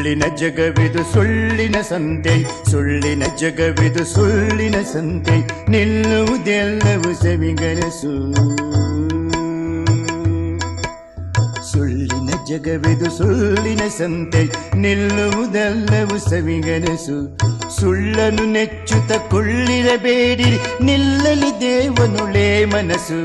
ಸುಳ್ಳಿನ ಜಗವಿದು ಸುಳ್ಳಿನ ಸಂತೆ, ಸುಳ್ಳಿನ ಜಗವಿದು ಸುಳ್ಳಿನ ಸಂತೆ, ನಿಲ್ಲುವುದೆಲ್ಲವೂ ಸವಿಗನಸು ಸುಳ್ಳಿನ ಜಗವಿದು ಸುಳ್ಳಿನ ಸಂತೆ, ನಿಲ್ಲುವುದೆಲ್ಲವೂ ಸವಿಗನಸು ಸುಳ್ಳನು ನೆಚ್ಚುತ್ತ ಕೊಳ್ಳಿರಬೇಡಿ ನಿಲ್ಲಲಿ ದೇವನುಳೇ ಮನಸ್ಸು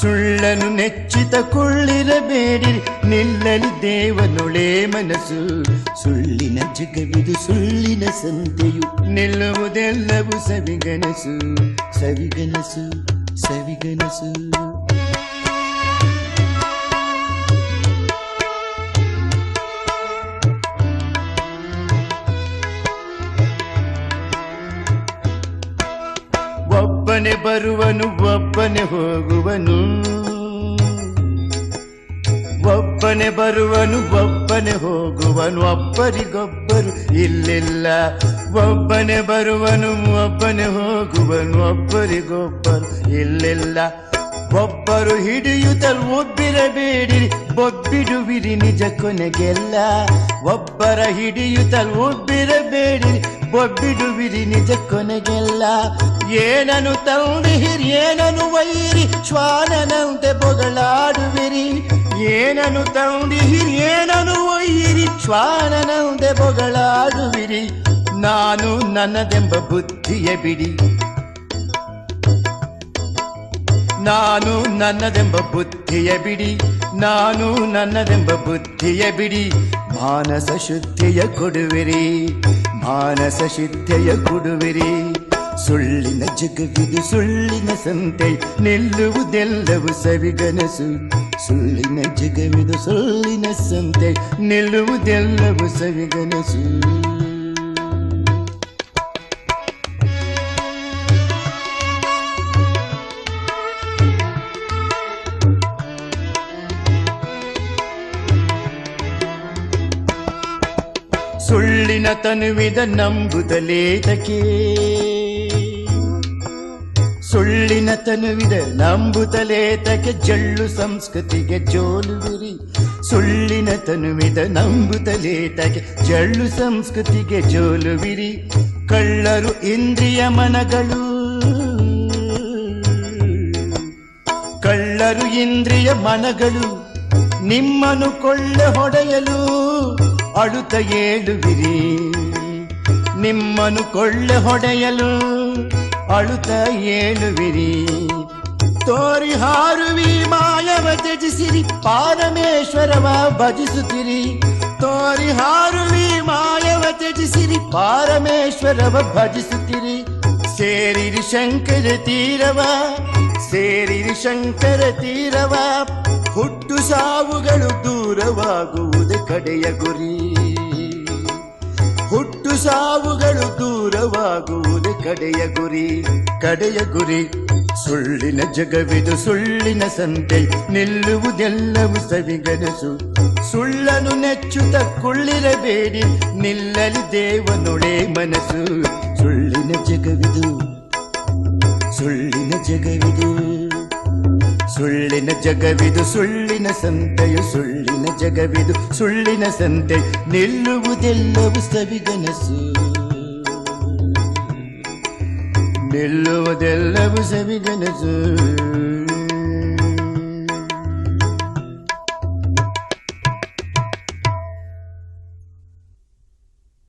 ಸುಳ್ಳನು ನೆಚ್ಚಿತ ಕೊಳ್ಳಿರಬೇಡಿ. ನಿಲ್ಲಲಿ ದೇವನೊಳೆ ಮನಸ್ಸು. ಸುಳ್ಳಿನ ಜಗವಿದು ಸುಳ್ಳಿನ ಸಂತೆಯು. ನಿಲ್ಲುವುದೆಲ್ಲವೂ ಸವಿಗನಸು. ಸವಿಗನಸು ಸವಿಗನಸು. ಒಬ್ಬನೇ ಬರುವನು, ಒಬ್ಬನೆ ಹೋಗುವನು. ಒಬ್ಬನೆ ಬರುವನು, ಒಬ್ಬನೆ ಹೋಗುವನು. ಒಬ್ಬರಿಗೊಬ್ಬರು ಇಲ್ಲಿಲ್ಲ. ಒಬ್ಬನೆ ಬರುವನು, ಒಬ್ಬನೆ ಹೋಗುವನು. ಒಬ್ಬರಿಗೊಬ್ಬರು ಇಲ್ಲಿಲ್ಲ. ಒಬ್ಬರು ಹಿಡಿಯುತ್ತಲು ಒಬ್ಬಿರಬೇಡಿರಿ. ಬೊಬ್ಬಿಡುವಿರಿ ನಿಜ ಕೊನೆಗೆಲ್ಲ. ಒಬ್ಬರ ಹಿಡಿಯುತ್ತಲು ಒಬ್ಬಿರಬೇಡಿ ಒಬ್ಬಿಡುವಿರಿ ನಿಜ ಕೊನೆಗೆಲ್ಲ. ಏನನು ತಂದಿಹಿರಿ ಏನನು ವೈರಿ ಶ್ವಾನನಂತೆ ಬೊಗಳಾಡುವಿರಿ. ಏನನು ತಂದಿಹಿರಿ ಏನನು ಒಯ್ಯಿರಿ, ಶ್ವಾನನಂತೆ ಬೊಗಳಾಡುವಿರಿ. ನಾನು ನನ್ನದೆಂಬ ಬುದ್ಧಿಯ ಬಿಡಿ. ನಾನು ನನ್ನದೆಂಬ ಬುದ್ಧಿಯ ಬಿಡಿ. ನಾನು ನನ್ನದೆಂಬ ಬುದ್ಧಿಯ ಬಿಡಿ. ಮಾನಸ ಶುದ್ಧಿಯ ಕೊಡುವಿರಿ. ಮಾನಸ ಶುದ್ಧಿಯ ಕೊಡುವಿರಿ. ಸುಳ್ಳಿನ ಜಗವಿದು ಸುಳ್ಳಿನ ಸಂತೆ, ನಿಲ್ಲುವುದೆಲ್ಲವೂ ಸವಿಗನಸು. ಸುಳ್ಳಿನ ಜಗವಿದು ಸುಳ್ಳಿನ ಸಂತೆ, ನಿಲ್ಲುವುದೆಲ್ಲವೂ ಸವಿಗನಸು. ತನುವಿದ ನಂಬುದಲೇತಕೆ ಸುಳ್ಳಿನ ತನುವಿದ ನಂಬುತಲೇತಕೆ ಜಳ್ಳು ಸಂಸ್ಕೃತಿಗೆ ಜೋಲುವಿರಿ ಸುಳ್ಳಿನ ತನುವಿದ ನಂಬುತಲೇತಕೆ ಜಳ್ಳು ಸಂಸ್ಕೃತಿಗೆ ಜೋಲುವಿರಿ ಕಳ್ಳರು ಇಂದ್ರಿಯ ಮನಗಳು. ಕಳ್ಳರು ಇಂದ್ರಿಯ ಮನಗಳು. ನಿಮ್ಮನ್ನು ಕೊಳ್ಳೆ ಹೊಡೆಯಲು ಅಳುತ್ತ ಏಳುವಿರಿ. ನಿಮ್ಮನ್ನು ಕೊಳ್ಳೆ ಹೊಡೆಯಲು ಅಳುತ್ತ ಏಳುವಿರಿ. ತೋರಿ ಹಾರುವಿ, ಮಾಯವ ತ್ಯಜಿಸಿರಿ, ಪಾರಮೇಶ್ವರವ ಭಜಿಸುತ್ತಿರಿ. ತೋರಿ ಹಾರುವಿ, ಮಾಯವ ತ್ಯಜಿಸಿರಿ, ಪಾರಮೇಶ್ವರವ ಭಜಿಸುತ್ತಿರಿ. ಸೇರಿರಿ ಶಂಕರ ತೀರವ, ಸೇರಿರಿ ಶಂಕರ ತೀರವ ಹುಟ್ಟು ಸಾವುಗಳು ದೂರವಾಗುವುದು ಕಡೆಯ ಗುರಿ. ಹುಟ್ಟು ಸಾವುಗಳು ದೂರವಾಗುವುದು ಕಡೆಯ ಗುರಿ. ಕಡೆಯ ಗುರಿ, ಸುಳ್ಳಿನ ಜಗವಿದು ಸುಳ್ಳಿನ ಸಂತೆ, ನಿಲ್ಲುವುದೆಲ್ಲವೂ ಸವಿಗನಸು. ಸುಳ್ಳನು ನೆಚ್ಚುತ್ತ ಕುಳ್ಳಿರಬೇಡಿ, ನಿಲ್ಲಲಿ ದೇವನೊಳೆ ಮನಸ್ಸು ಸುಳ್ಳಿನ ಜಗವಿದು ಸುಳ್ಳಿನ ಜಗವಿದು. ಸುಳ್ಳಿನ ಜಗವಿದು ಸುಳ್ಳಿನ ಸಂತೆಯು ಸುಳ್ಳಿನ ಜಗವಿದು ಸುಳ್ಳಿನ ಸಂತೆ ನಿಲ್ಲುವುದೆಲ್ಲವೂ ಸವಿಗನಸು. ನಿಲ್ಲುವುದೆಲ್ಲವೂ ಸವಿಗನಸು.